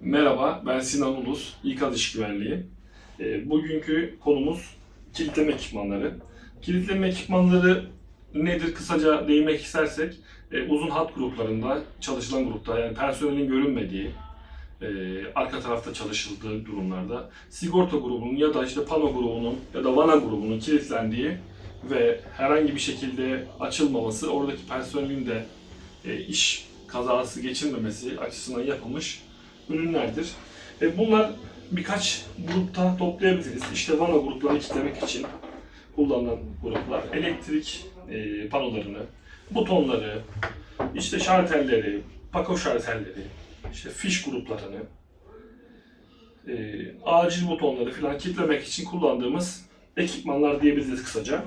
Merhaba, ben Sinan Ulus, İK Dış Güvenliği. E, bugünkü konumuz kilitleme ekipmanları. Kilitleme ekipmanları nedir kısaca değinmek istersek, e, uzun hat gruplarında, çalışılan grupta yani personelin görünmediği, e, arka tarafta çalışıldığı durumlarda sigorta grubunun ya da işte pano grubunun ya da vana grubunun kilitlendiği ve herhangi bir şekilde açılmaması, oradaki personelin de e, iş kazası geçirmemesi açısından yapılmış ürünlerdir. E, bunlar birkaç grupta toplayabiliriz. İşte vana gruplarını kitlemek için kullanılan gruplar. Elektrik e, panolarını, butonları, işte şartelleri, pako şartelleri, işte fiş gruplarını, e, acil butonları falan kitlemek için kullandığımız ekipmanlar diyebiliriz kısaca.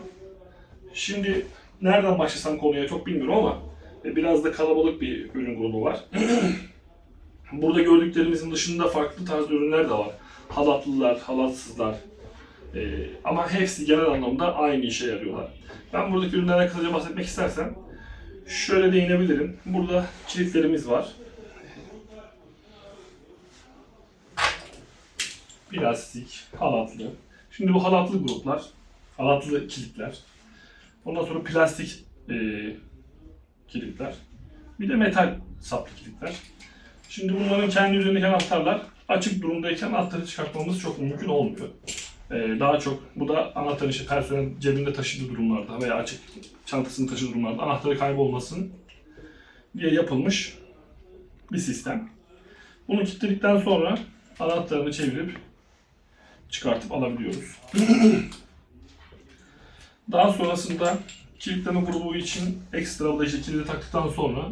Şimdi nereden başlasam konuya çok bilmiyorum ama e, biraz da kalabalık bir ürün grubu var. Burada gördüklerimizin dışında farklı tarz ürünler de var. Halatlılar, halatsızlar. Ee, ama hepsi genel anlamda aynı işe yarıyorlar. Ben buradaki ürünlerden kısaca bahsetmek istersem şöyle değinebilirim. Burada kilitlerimiz var. Plastik, halatlı. Şimdi bu halatlı gruplar, halatlı kilitler. Ondan sonra plastik e, kilitler. Bir de metal saplı kilitler. Şimdi bunların kendi üzerindeki anahtarlar açık durumdayken anahtarı çıkartmamız çok mümkün olmuyor. Ee, daha çok bu da anahtarı işte personel cebinde taşıdığı durumlarda veya açık çantasını taşıdığı durumlarda anahtarı kaybolmasın diye yapılmış bir sistem. Bunu kilitledikten sonra anahtarını çevirip çıkartıp alabiliyoruz. Daha sonrasında kilitleme grubu için ekstra olarak işte kilidi taktıktan sonra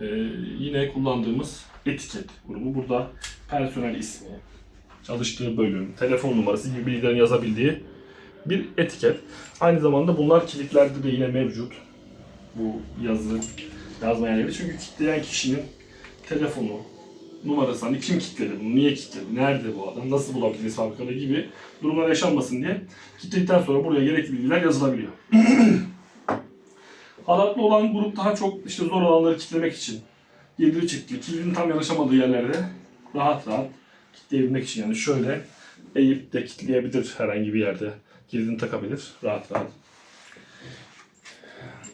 ee, yine kullandığımız etiket grubu. Burada personel ismi, çalıştığı bölüm, telefon numarası gibi bilgilerin yazabildiği bir etiket. Aynı zamanda bunlar kilitlerde de yine mevcut. Bu yazı yazmaya yerleri. Çünkü kilitleyen kişinin telefonu, numarası, hani kim kilitledi bunu, niye kilitledi, nerede bu adam, nasıl bulabiliriz fabrikada gibi durumlar yaşanmasın diye kilitledikten sonra buraya gerekli bilgiler yazılabiliyor. Halatlı olan grup daha çok işte zor alanları kitlemek için girdi çıktı, kilidin tam yanaşamadığı yerlerde rahat rahat kitleyebilmek için yani şöyle eğip de kitleyebilir herhangi bir yerde kilidini takabilir rahat rahat.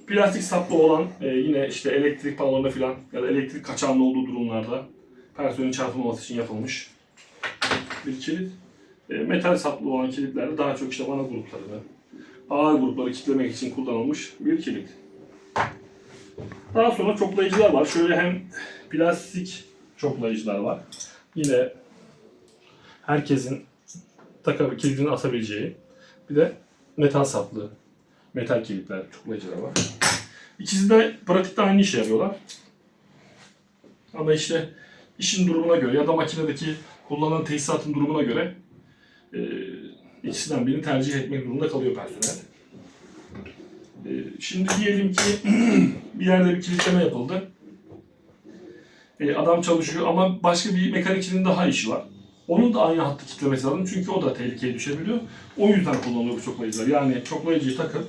Plastik saplı olan e, yine işte elektrik panolarında filan ya da elektrik kaçağının olduğu durumlarda personelin çarpılmaması için yapılmış bir kilit. E, metal saplı olan kilitlerde daha çok işte vana gruplarını, ağır grupları kitlemek için kullanılmış bir kilit. Daha sonra çoklayıcılar var. Şöyle hem plastik çoklayıcılar var. Yine herkesin takabilir, kilidini asabileceği. Bir de metal saplı, metal kilitler, çoklayıcılar var. İkisi de pratikte aynı işe yarıyorlar. Ama işte işin durumuna göre ya da makinedeki kullanılan tesisatın durumuna göre e, ikisinden birini tercih etmek durumunda kalıyor personel. E, şimdi diyelim ki bir yerde bir kilitleme yapıldı. E, adam çalışıyor ama başka bir mekanikçinin daha işi var. Onun da aynı hattı kitlemesi lazım çünkü o da tehlikeye düşebiliyor. O yüzden kullanılıyor bu çoklayıcılar. Yani çoklayıcıyı takıp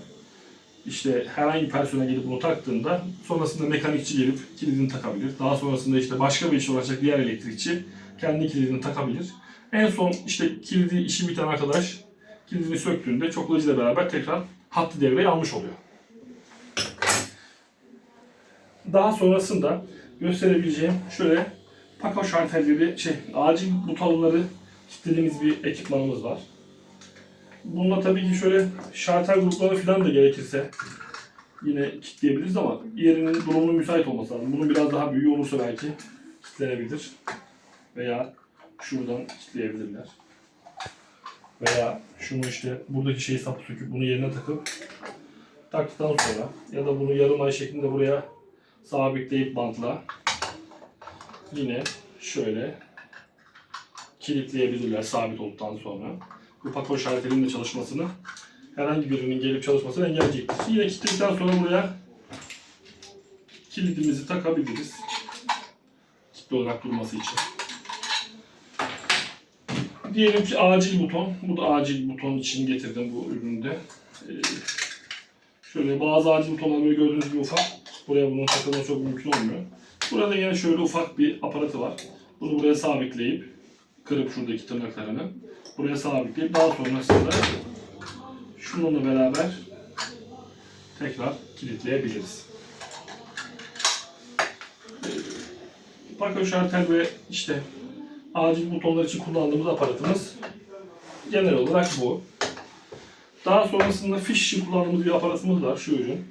işte herhangi bir personel gelip bunu taktığında sonrasında mekanikçi gelip kilidini takabilir. Daha sonrasında işte başka bir işe uğraşacak diğer elektrikçi kendi kilidini takabilir. En son işte kilidi işi biten arkadaş kilidini söktüğünde çoklayıcıyla beraber tekrar hattı devreye almış oluyor. Daha sonrasında gösterebileceğim şöyle pako şartelleri, şey, acil butonları kilitlediğimiz bir ekipmanımız var. Bununla tabii ki şöyle şartel grupları falan da gerekirse yine kilitleyebiliriz ama yerinin durumunun müsait olması lazım. Bunun biraz daha büyüğü olursa belki kilitlenebilir. Veya şuradan kilitleyebilirler. Veya şunu işte buradaki şeyi sapı söküp bunu yerine takıp taktıktan sonra ya da bunu yarım ay şeklinde buraya sabitleyip bantla yine şöyle kilitleyebilirler sabit olduktan sonra. Bu pako şartelinin de çalışmasını herhangi birinin gelip çalışmasını engelleyecektir. Yine kilitledikten sonra buraya kilidimizi takabiliriz. Kilitli olarak durması için. Diyelim ki acil buton. Bu da acil buton için getirdim bu üründe. Ee, şöyle bazı acil butonlar böyle gördüğünüz gibi ufak. Buraya bunun takılması çok mümkün olmuyor. Burada yine şöyle ufak bir aparatı var. Bunu buraya sabitleyip kırıp şuradaki tırnaklarını buraya sabitleyip daha sonrasında şununla beraber tekrar kilitleyebiliriz. Parka şartel ve işte acil butonlar için kullandığımız aparatımız genel olarak bu. Daha sonrasında fiş için kullandığımız bir aparatımız var şu ürün.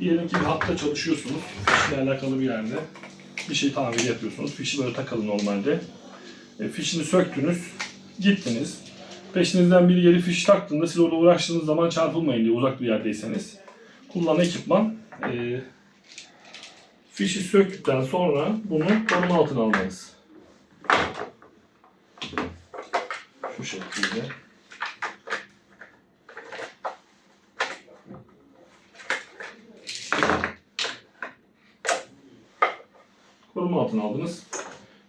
Diyelim ki bir hatta çalışıyorsunuz. Fişle alakalı bir yerde. Bir şey tamiri yapıyorsunuz. Fişi böyle takılı normalde. E, fişini söktünüz. Gittiniz. Peşinizden biri gelip fiş taktığında siz orada uğraştığınız zaman çarpılmayın diye uzak bir yerdeyseniz. Kullanılan ekipman e, fişi söktükten sonra bunu koruma altına almanız. Şu şekilde. Koruma altına aldınız.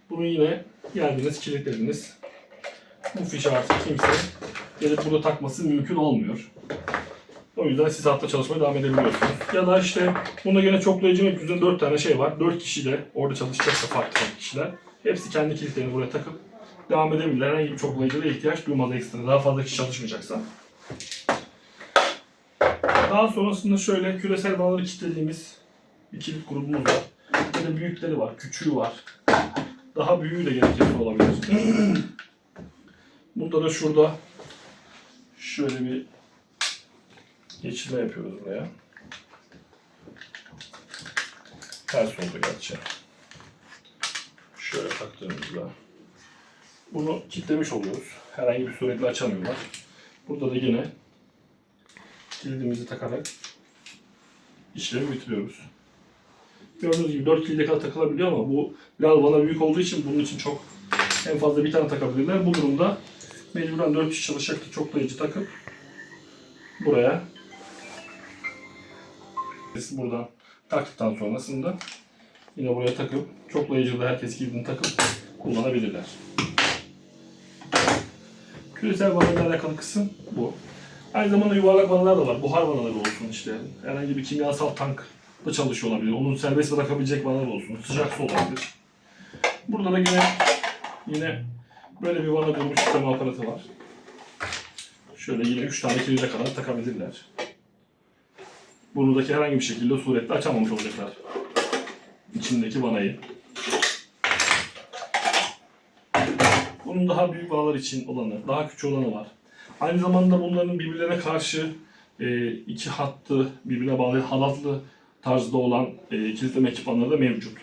Bunu yine geldiniz, kilitlediniz. Bu fişi artık kimse gelip burada takması mümkün olmuyor. O yüzden siz hatta çalışmaya devam edebiliyorsunuz. Ya da işte bunda gene çoklayıcı mevcudunda 4 tane şey var. 4 kişi de orada çalışacaksa farklı kişiler. Hepsi kendi kilitlerini buraya takıp devam edebilirler. Herhangi bir çoklayıcıya ihtiyaç duymaz ekstra. Daha fazla kişi çalışmayacaksa. Daha sonrasında şöyle küresel bağları kilitlediğimiz bir kilit grubumuz var. Böyle büyükleri var, küçüğü var. Daha büyüğü de gerekirse olabilir. Bunda da şurada şöyle bir geçirme yapıyoruz buraya. Ters oldu gerçi. Şöyle taktığımızda bunu kilitlemiş oluyoruz. Herhangi bir suretle açamıyorlar. Burada da yine kilidimizi takarak işlemi bitiriyoruz. Gördüğünüz gibi 4 kilide kadar takılabiliyor ama bu biraz bana büyük olduğu için bunun için çok en fazla bir tane takabilirler. Bu durumda mecburen 4 kişi çalışacak çoklayıcı takıp buraya buradan taktıktan sonrasında yine buraya takıp çoklayıcıda herkes kilidini takıp kullanabilirler. Küresel vanalarla alakalı kısım bu. Aynı zamanda yuvarlak vanalar da var. Buhar vanaları olsun işte. Herhangi bir kimyasal tank da çalışıyor olabilir. Onun serbest bırakabilecek vanalar olsun. Sıcak su olabilir. Burada da yine yine böyle bir vana durmuş sistem aparatı var. Şöyle yine 3 tane kilide kadar takabilirler. Buradaki herhangi bir şekilde suretle açamamış olacaklar. İçindeki vanayı. Bunun daha büyük vanalar için olanı, daha küçük olanı var. Aynı zamanda bunların birbirlerine karşı e, iki hattı birbirine bağlı halatlı tarzda olan e, kilitleme ekipmanları da mevcut.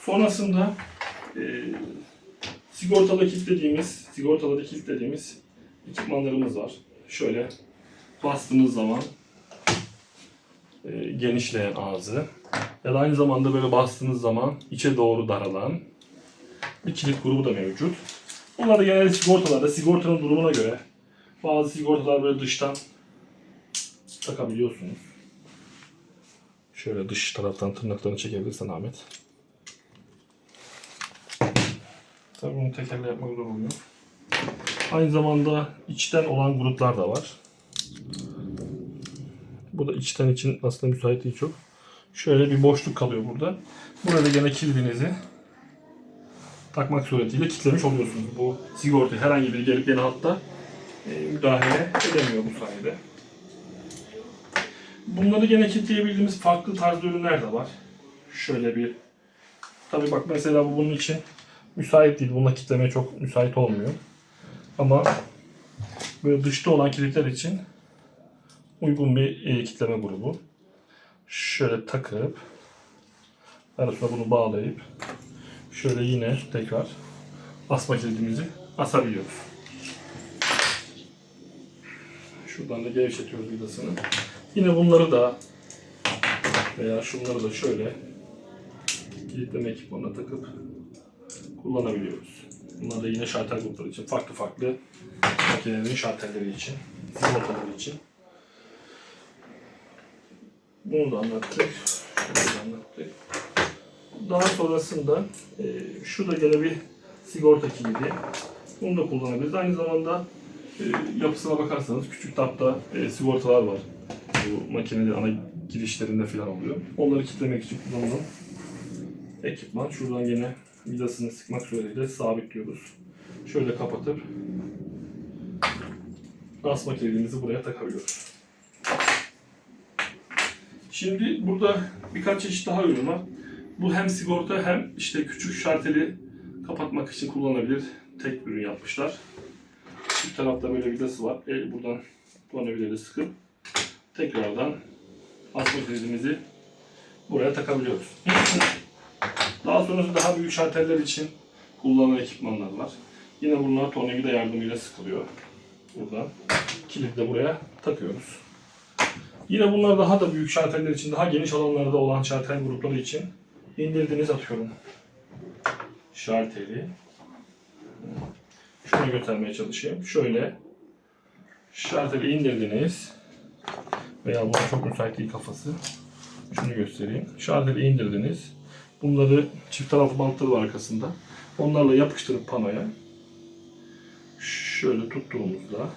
Sonrasında e, sigortalı kilitlediğimiz, sigortalı kilitlediğimiz ekipmanlarımız var. Şöyle bastığınız zaman e, genişleyen ağzı ya da aynı zamanda böyle bastığınız zaman içe doğru daralan bir kilit grubu da mevcut. Bunlar da genelde sigortalarda sigortanın durumuna göre bazı sigortalar böyle dıştan takabiliyorsunuz. Şöyle dış taraftan tırnaklarını çekebilirsen Ahmet. Tabii bunu tekerle yapmak zor oluyor. Aynı zamanda içten olan gruplar da var. Bu da içten için aslında müsait değil çok. Şöyle bir boşluk kalıyor burada. Burada gene kilidinizi takmak suretiyle kilitlemiş oluyorsunuz. Bu sigorta herhangi bir gelip yeni hatta e, müdahale edemiyor bu sayede. Bunları gene kilitleyebildiğimiz farklı tarzda ürünler de var. Şöyle bir Tabi bak mesela bu bunun için müsait değil. Bununla kilitlemeye çok müsait olmuyor. Ama böyle dışta olan kilitler için uygun bir e, kilitleme grubu. Şöyle takıp arasına bunu bağlayıp şöyle yine tekrar asma kilidimizi asabiliyoruz. Şuradan da gevşetiyoruz vidasını. Yine bunları da veya şunları da şöyle kilitleme ekipmanına takıp kullanabiliyoruz. Bunlar da yine şartel grupları için farklı farklı makinelerin şartelleri için, sigortaları için. Bunu da anlattık. Şunu da anlattık. Daha sonrasında e, şu da gene bir sigorta kilidi. Bunu da kullanabiliriz. Aynı zamanda e, yapısına bakarsanız küçük tapta e, sigortalar var. Bu makinenin ana girişlerinde falan oluyor. Onları kilitlemek için kullanılan ekipman. Şuradan yine vidasını sıkmak suretiyle sabitliyoruz. Şöyle kapatıp asma kilidimizi buraya takabiliyoruz. Şimdi burada birkaç çeşit daha ürün var. Bu hem sigorta hem işte küçük şarteli kapatmak için kullanılabilir tek ürün yapmışlar. Çift tarafta böyle vidası var. El buradan tornavidayla sıkıp tekrardan asma kilidimizi buraya takabiliyoruz. Daha sonrasında daha büyük şarteller için kullanılan ekipmanlar var. Yine bunlar tornavida yardımıyla sıkılıyor. Buradan kilidi de buraya takıyoruz. Yine bunlar daha da büyük şarteller için, daha geniş alanlarda olan şartel grupları için indirdiğiniz atıyorum. Şarteli. Şunu göstermeye çalışayım. Şöyle şarteli indirdiniz. Veya buna çok müsait değil kafası. Şunu göstereyim. Şarteli indirdiniz. Bunları çift taraflı bantları var arkasında. Onlarla yapıştırıp panoya. Şöyle tuttuğumuzda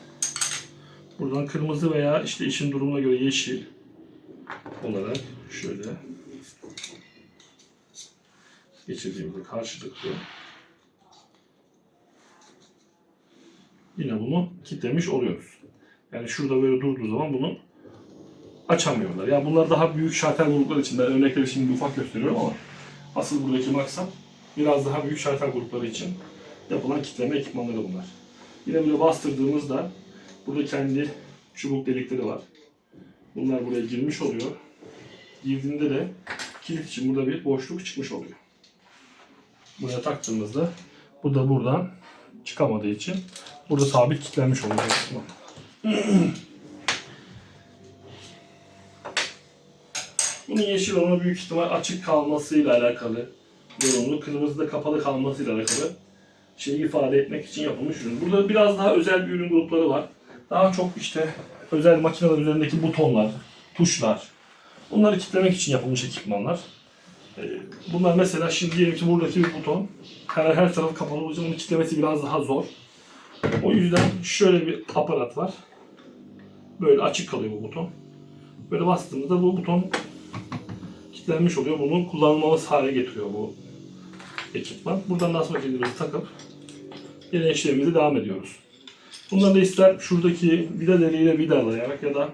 buradan kırmızı veya işte işin durumuna göre yeşil olarak şöyle geçirdiğimizde karşılıklı yine bunu kitlemiş oluyoruz. Yani şurada böyle durduğu zaman bunu açamıyorlar. Yani bunlar daha büyük şartel grupları için. Ben örnekleri şimdi ufak gösteriyorum ama asıl buradaki maksat biraz daha büyük şartel grupları için yapılan kitleme ekipmanları bunlar. Yine böyle bastırdığımızda burada kendi çubuk delikleri var. Bunlar buraya girmiş oluyor. Girdiğinde de kilit için burada bir boşluk çıkmış oluyor. Buraya taktığımızda bu da buradan çıkamadığı için burada sabit kilitlenmiş oluyor. Bunun yeşil olanı büyük ihtimal açık kalmasıyla alakalı yorumlu, kırmızı da kapalı kalmasıyla alakalı şeyi ifade etmek için yapılmış ürün. Burada biraz daha özel bir ürün grupları var. Daha çok işte özel makineler üzerindeki butonlar, tuşlar. Bunları kitlemek için yapılmış ekipmanlar. Ee, Bunlar mesela şimdi diyelim ki buradaki bir buton. Her, her tarafı kapalı için onu kitlemesi biraz daha zor. O yüzden şöyle bir aparat var. Böyle açık kalıyor bu buton. Böyle bastığımızda bu buton kilitlenmiş oluyor. Bunu kullanılmamız hale getiriyor bu ekipman. Buradan da sonra kilidimizi takıp yine işlemimize devam ediyoruz. Bunları da ister şuradaki vida deliğiyle vidalayarak ya da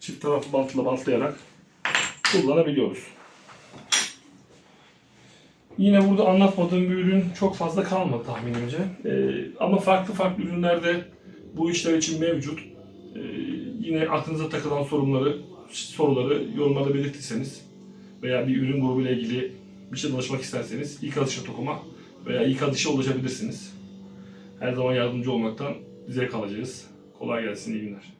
çift taraflı bantla bantlayarak kullanabiliyoruz. Yine burada anlatmadığım bir ürün çok fazla kalmadı tahminimce. Ee, ama farklı farklı ürünlerde bu işler için mevcut. Ee, yine aklınıza takılan sorunları, soruları yorumlarda belirtirseniz veya bir ürün grubuyla ilgili bir şey danışmak isterseniz ilk atışa tokuma veya ilk atışa ulaşabilirsiniz. Her zaman yardımcı olmaktan zevk alacağız. Kolay gelsin, iyi günler.